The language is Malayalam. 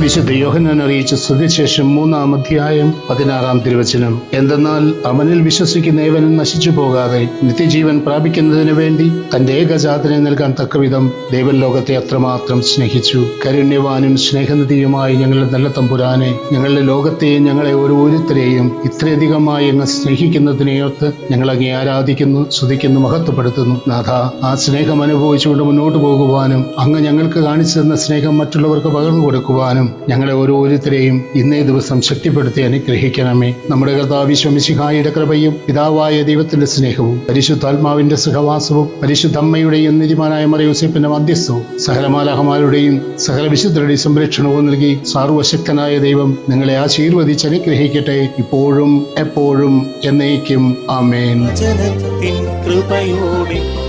വിശുദ്ധ യോഹനൻ അറിയിച്ച സ്ഥിതിശേഷം മൂന്നാം അധ്യായം പതിനാറാം തിരുവചനം. എന്തെന്നാൽ അവനിൽ വിശ്വസിക്കുന്ന ഏവനും നശിച്ചു പോകാതെ നിത്യജീവൻ പ്രാപിക്കുന്നതിന് വേണ്ടി തന്റെ ഏകജാതനെ നൽകാൻ തക്കവിധം ദേവൻ ലോകത്തെ അത്രമാത്രം സ്നേഹിച്ചു. കരുണ്യവാനും സ്നേഹനിധിയുമായി ഞങ്ങളുടെ നല്ല തമ്പുരാനെ ഞങ്ങളുടെ ലോകത്തെയും ഞങ്ങളെ ഓരോരുത്തരെയും ഇത്രയധികമായി അങ്ങ് സ്നേഹിക്കുന്നതിനെയോർത്ത് ഞങ്ങൾ അങ്ങേ ആരാധിക്കുന്നു സ്തുതിക്കുന്നു മഹത്വപ്പെടുത്തുന്നു. നാഥ ആ സ്നേഹം അനുഭവിച്ചുകൊണ്ട് മുന്നോട്ട് പോകുവാനും അങ്ങ് ഞങ്ങൾക്ക് കാണിച്ചു തന്ന സ്നേഹം മറ്റുള്ളവർക്ക് പകർന്നു കൊടുക്കുവാനും ഞങ്ങളെ ഓരോരുത്തരെയും ഇന്നേ ദിവസം ശക്തിപ്പെടുത്തി അനുഗ്രഹിക്കണമേ. നമ്മുടെ കർത്താവിശ്വമിശിഹായുടെ കൃപയും പിതാവായ ദൈവത്തിന്റെ സ്നേഹവും പരിശുദ്ധാത്മാവിന്റെ സഹവാസവും പരിശുദ്ധമ്മയുടെയും നിരിമാനായ മറിയൂസിപ്പിന്റെ മധ്യസ്ഥവും സഹലമാലഹമാരുടെയും സകല വിശുദ്ധരുടെയും സംരക്ഷണവും നൽകി സാർവശക്തനായ ദൈവം നിങ്ങളെ ആശീർവദിച്ച് അനുഗ്രഹിക്കട്ടെ. ഇപ്പോഴും എപ്പോഴും എന്നേക്കും. ആമേൻ. കൃപയോടെ